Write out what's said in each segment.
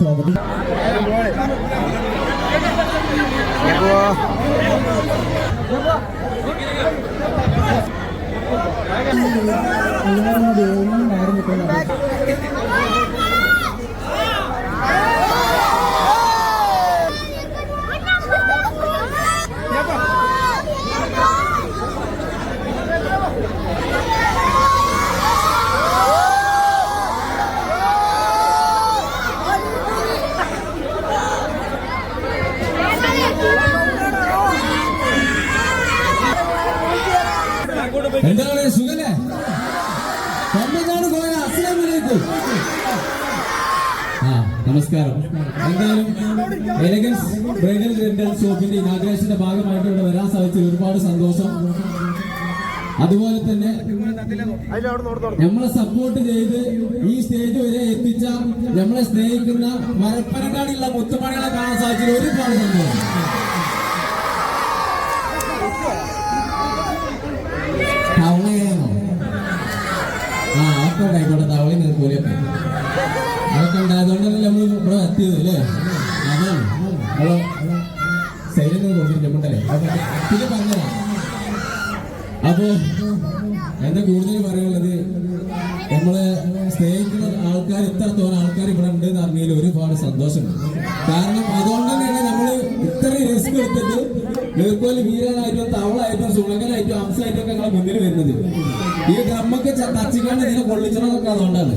സ്വാഗതം എല്ലാവരും നമസ്കാരം. എന്തായാലും എലഗൻസ് ബ്രൈഡൽ റെന്റൽ ഷോപ്പിന്റെ ഇനാഗ്രേഷന്റെ ഭാഗമായിട്ട് ഇവിടെ വരാൻ സാധിച്ചത് ഒരുപാട് സന്തോഷം. അതുപോലെ തന്നെ നമ്മളെ സപ്പോർട്ട് ചെയ്ത് ഈ സ്റ്റേജ് വരെ എത്തിച്ച നമ്മളെ സ്നേഹിക്കുന്ന മരപ്പനക്കാടിയുള്ള മുത്തുമണികളെ കാണാൻ സാധിച്ചത് ഒരുപാട് സന്തോഷം. ആ ആയിക്കോട്ടെ ആയിക്കോട്ടെ എത്തിയത് അല്ലേ അതാണ് നമ്മൾ സൈലന്റ് കൊണ്ടിരിക്കുമ്പോണ്ടല്ലേ പിന്നെ പറഞ്ഞതാ. അപ്പോ എന്താ കൂടുതൽ പറയാനുള്ളത്? നമ്മൾ സ്നേഹിക്കുന്ന ആൾക്കാർ ഇത്രത്തോളം ആൾക്കാർ ഇവിടെ ഉണ്ട് എന്ന് അറിഞ്ഞതിൽ ഒരുപാട് സന്തോഷമുണ്ട് കാരണം അതുകൊണ്ട് തന്നെയാണ് നമ്മൾ ഇത്രയും റിസ്ക് എടുത്തിട്ട് നീർക്കോലി വീരനായിട്ടും തവളായിട്ടും സുളകനായിട്ടും അംശമായിട്ടും ഒക്കെ ഞങ്ങളെ മുന്നിൽ വരുന്നത്. ഈ ഡ്രമ്മൊക്കെ തച്ചിക്കാണ്ട് ഇതിനെ കൊള്ളിച്ചണതൊക്കെ അതുകൊണ്ടാണ്.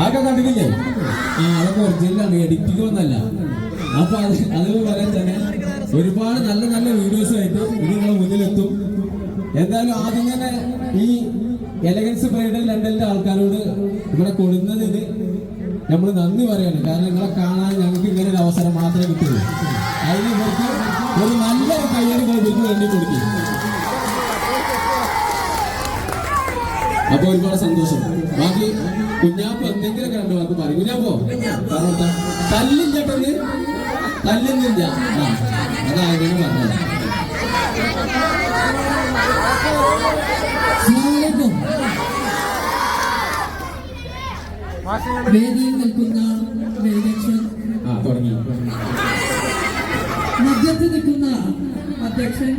അതൊക്കെ കണ്ടിട്ടില്ലേ? ആ അതൊക്കെ ഒറിജിനലാണ് എഡിറ്റിംഗ് ഒന്നല്ല. അപ്പൊ അത് അതുപോലെ തന്നെ ഒരുപാട് നല്ല നല്ല വീഡിയോസ് ആയിട്ട് ഇത് നിങ്ങളെ മുന്നിലെത്തും. എന്തായാലും ആദ്യം തന്നെ ഈ എലഗൻസ് ബ്രൈഡൽ ലണ്ടനിലെ ആൾക്കാരോട് ഇവിടെ കൊടുക്കുന്നതിന് നമ്മൾ നന്ദി പറയാണ്. കാരണം നിങ്ങളെ കാണാൻ ഞങ്ങൾക്ക് ഇങ്ങനെ ഒരു അവസരം മാത്രമേ കിട്ടുള്ളൂ അതിന് ഇവർക്ക് ഒരു നല്ലൊരു കയ്യടി ഇവർക്ക് കൊടുക്കും അപ്പൊ ഒരുപാട് സന്തോഷം. ബാക്കി കുഞ്ഞാപ്പ് എന്തെങ്കിലും കണ്ടു? വാക്ക് പറയും. കുഞ്ഞാപ്പോ? തല്ലില്ല പെണ്ണ് തല്ലുന്നില്ല. ആ അതായത് പറഞ്ഞത്. വേദിയിൽ നിൽക്കുന്ന വേദക്ഷൻ. ആ തുടങ്ങി. മധ്യത്തിൽ നിൽക്കുന്ന അധ്യക്ഷൻ.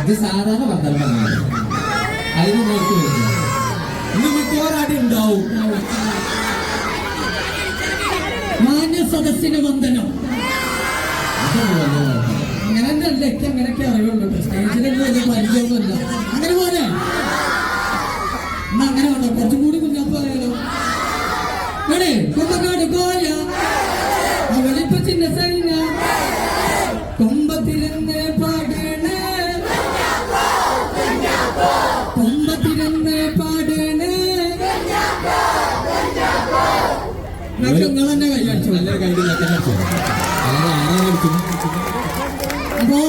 ഇത് സാധാരണ വർത്തമാനം അതിന് നോക്കി വരില്ല ഇന്ന് മിക്കവാറും അടി ഉണ്ടാവും. മാന്യ സദസ്സിന് വന്ദനം. അതൊന്നും തന്നെ അങ്ങനെ അല്ല എനിക്ക് അങ്ങനെയൊക്കെ അറിയുള്ളൂ സ്റ്റേജിലൊന്നും വലിയ പരിചയമൊന്നുമില്ല. അങ്ങനെ പോലെ എന്നാ അങ്ങനെ വേണ്ട. കുറച്ചും നിങ്ങൾ തന്നെ കൈയടിച്ചു ആരാ കളിക്കും അപ്പോ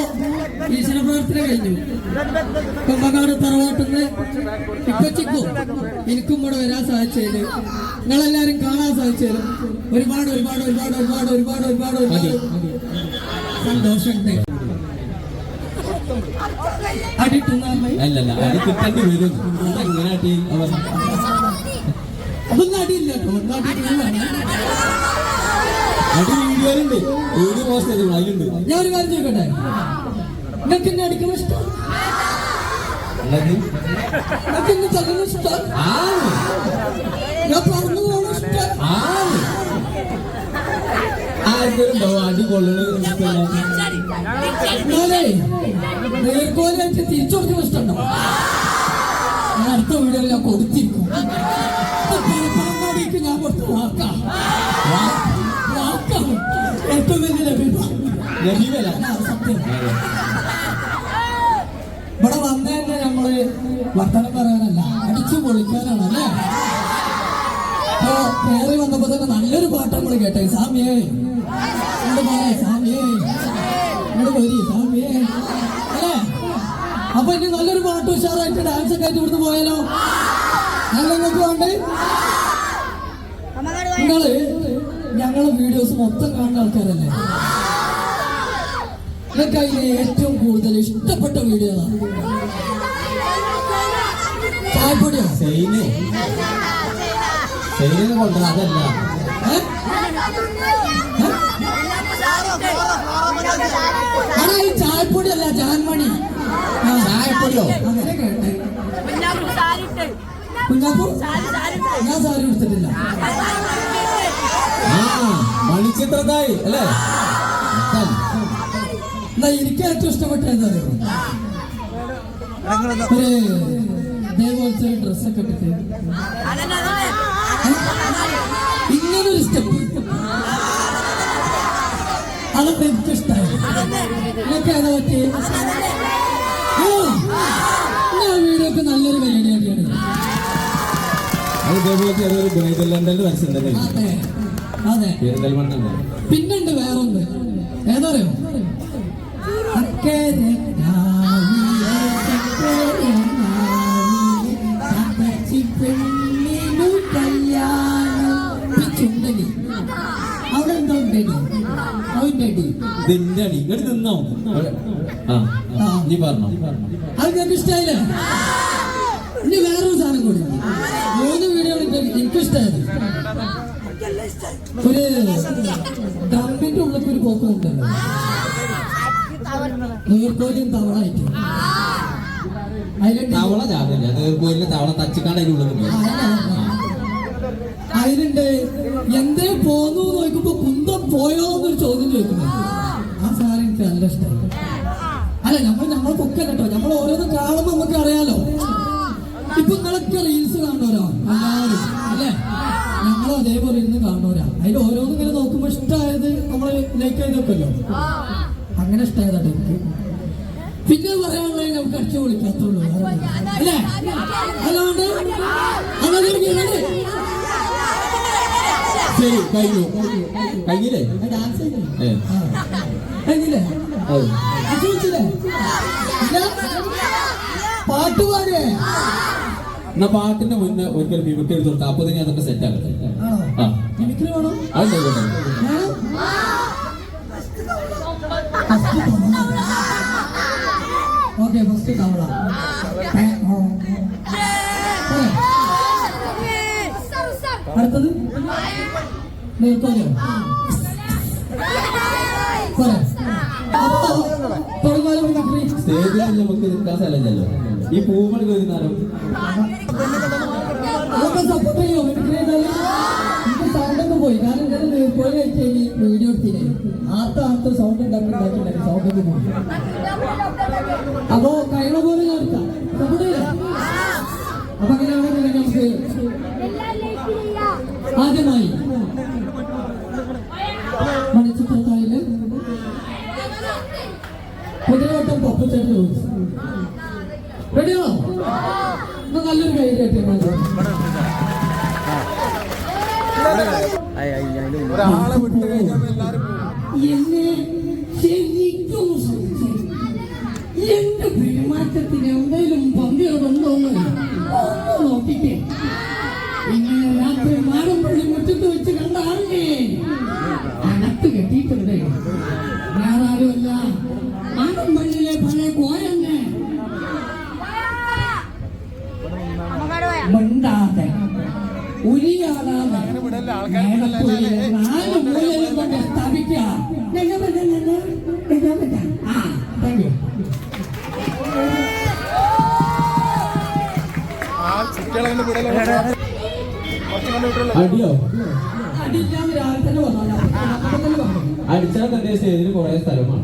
ഈശ്വര പ്രാർത്ഥന കഴിഞ്ഞു. കുമ്പകാട് തറവാട്ടിന്ന് ഇപ്പച്ചിക്കും എനിക്കും കൂടെ വരാൻ സാധിച്ചതിൽ നിങ്ങളെല്ലാരും കാണാൻ സാധിച്ചതിലും ഒരുപാട് ഒരുപാട് ഒരുപാട് ഒരുപാട് ഒരുപാട് ഒരുപാട് ഒരുപാട് സന്തോഷമുണ്ട് അടിട്ടുന്ന അല്ലല്ല അടി കിട്ടേണ്ടി വരും. എങ്ങനെ അടി അവർ അതൊന്നും അടിയില്ല കേട്ടോ ഒന്നും അടിയില്ല. അടി വീഡിയോയിലുണ്ട് വീഡിയോ പോസ്റ്റ് ചെയ്തു അതിലുണ്ട് ഞാൻ ഒരു കാര്യം ചോദിക്കട്ടെ? നിങ്ങൾക്ക് എന്നെ അടിക്കുന്ന ഇഷ്ടം? നിങ്ങൾക്ക് എന്നെ തകർന്ന ഇഷ്ടം? ഞാൻ പറഞ്ഞു പോകണ ഇഷ്ടം. ആർക്കും അടി കൊള്ളണത് ഇഷ്ടമല്ല. നേർക്കോലായിട്ട് തിരിച്ചു കൊടുക്കുന്ന ഇഷ്ടമുണ്ടോ അടുത്ത വീഡിയോയിൽ ഞാൻ കൊടുത്തിരിക്കും. വാക്കാം വാ- വാക്കാണ് ഏറ്റവും വലിയ ലഭ്യത ലഭ്യമല്ല. സത്യം ഇവിടെ വന്ന തന്നെ നമ്മൾ വർത്തനം പറയാനല്ല അടിച്ചു പൊളിക്കാനാണ് അല്ലേ അപ്പോ കയറി വന്നപ്പോ തന്നെ നല്ലൊരു പാട്ട് നമ്മൾ കേട്ടെ സാമിയേ ഇവിടെ പോരെ സാമിയേ ഇങ്ങോട്ട് പോരി സാമിയേ അല്ലേ അപ്പൊ ഇനി നല്ലൊരു പാട്ട് ഉഷാറായിട്ട് ഡാൻസ് ഒക്കെ ആയിട്ട് ഇവിടുന്ന് പോയാലോ നല്ല നിങ്ങൾക്ക് നിങ്ങൾ ഞങ്ങളെ വീഡിയോസ് മൊത്തം കാണുന്ന ആൾക്കാരല്ലേ? നിങ്ങൾക്ക് അതിന് ഏറ്റവും കൂടുതൽ ഇഷ്ടപ്പെട്ട വീഡിയോ ചായപ്പൊടിയോ അതല്ല? ആടാ ഈ ചായപ്പൊടി അല്ല ജാൻമണി. ചായപ്പൊടിയോ? അങ്ങനെ കേട്ടെ കുഞ്ഞാപ്പു ഞാൻ സാരി എടുത്തിട്ടില്ല. മണിച്ചിത്രത്തായി അല്ലേ. എന്നാ എനിക്ക് ഏറ്റവും ഇഷ്ടപ്പെട്ട എന്താ? ഒരു ഇതേപോലത്തെ ഒരു ഡ്രസ്സൊക്കെ ഇട്ടിട്ട്. ഇങ്ങനൊരു സ്റ്റെപ്പ്. അതൊക്കെ എനിക്ക് ഇഷ്ടമായി നിങ്ങൾക്ക് ഏതാ പറ്റി ഞാൻ വീഡിയോക്ക് നല്ലൊരു കല്യാണിയാണ് അത് ഇതേപോലത്തെ ഏതൊരു ബ്രൈഡൽ അതെ. അതെ. പിന്നുണ്ട് വേറൊന്ന്? ഏതറിയോ? അക്കരെ തിന്നോ. ആ. നീ പറഞ്ഞോ. അത് ഇഷ്ടമായില്ലേ ഇനി വേറൊരു സാധനം കൂടി. മൂന്ന് വീഡിയോ എനിക്ക് ഇഷ്ടമായത് ഒരു ഡമ്പിന്റെ ഉള്ളിൽ ഒരു പോക്കം ഉണ്ടല്ലോ. നീർക്കോലിയും തവളായിട്ട് തവള ചാടില്ല. നേർക്കോലിന്റെ തവള തച്ചിക്കാണ്ട് അതിന്റെ ഉള്ളിൽ. അതിലുണ്ട് എന്തേ പോന്നു നോക്കുമ്പോ കുന്തം പോയോ എന്നൊരു ചോദ്യം ചോദിക്കുന്നു. ആ സാധനം എനിക്ക് നല്ല ഇഷ്ടമായി. അല്ല നമ്മൾ നമ്മളെ പൊക്കല്ല കേട്ടോ. നമ്മൾ ഓരോന്ന് കാണുമ്പോ നമുക്ക് അറിയാലോ ഇപ്പൊ നിങ്ങളൊക്കെ റീൽസ് കാണുന്നവരോ. എല്ലാവരും. അതേപോലെ ഇരുന്ന് കാണുന്നവരാ അതിൽ ഓരോന്നും ഇങ്ങനെ നോക്കുമ്പോ ഇഷ്ടമായത് നമ്മൾ ലൈക്ക് ചെയ്ത് വെക്കല്ലോ അങ്ങനെ ഇഷ്ടമായതാണ് എനിക്ക് പിന്നെ പറയാനുള്ളത് നമുക്ക് അടിച്ചു വിളിക്കാത്തുള്ളൂ. അല്ലേ അല്ലാണ്ട് അങ്ങനെ. ശരി കഴിഞ്ഞു കഴിഞ്ഞില്ലേ ഡാൻസ്. കഴിഞ്ഞില്ലേ? ഓ. എന്നാ പാട്ടിന്റെ മുന്നേ ഒരിക്കൽ മിമിക്രി എടുത്ത് കൊടുത്താൽ അപ്പൊ ഞാൻ അതൊക്കെ സെറ്റ് ആക്കട്ടെ. ആ. മിമിക്രി വേണോ? അതുണ്ടായിക്കോട്ടെ വേണം ഓക്കെ ഫസ്റ്റ് തവള? അടുത്തത്? സ്റ്റേജിൽ നമുക്ക് നിൽക്കാൻ സ്ഥലമല്ലോ ഈ പൂമണി വരുന്നാലും കാരണം ഇങ്ങനെ നീർക്കോലി വെച്ച് വീഡിയോ എടുത്തില്ലേ ആത്ത ആത്ത സൗണ്ട് ഉണ്ടാക്കി ഉണ്ടാക്കി സൗണ്ട് ഒക്കെ പോയി അപ്പോ കഴിയണ പോലെ നടത്താം അപ്പൊ അങ്ങനെയാണെന്നുണ്ടെങ്കിൽ നമുക്ക് ആദ്യമായി. മണിച്ചിത്രത്താഴിൽ കുതിരവട്ടം പപ്പച്ചേട്ടൻ ചോദിച്ചു റെഡിയോ നല്ലൊരു കൈ കേട്ടോ ഒരാളെ വിട്ട് കഴിഞ്ഞാൽ എല്ലാരും എന്നെ ശരിക്കും. എന്റെ പെരുമാറ്റത്തിന് എന്തെങ്കിലും ഒന്ന് നോക്കിക്കേ ഇങ്ങനെ രാത്രി മാറുമ്പോഴും മുറ്റത്ത് വെച്ച് കണ്ട അടിയോ. അടിച്ചാൽ തന്നെ സ്റ്റേജിൽ കുറെ സ്ഥലമാണ്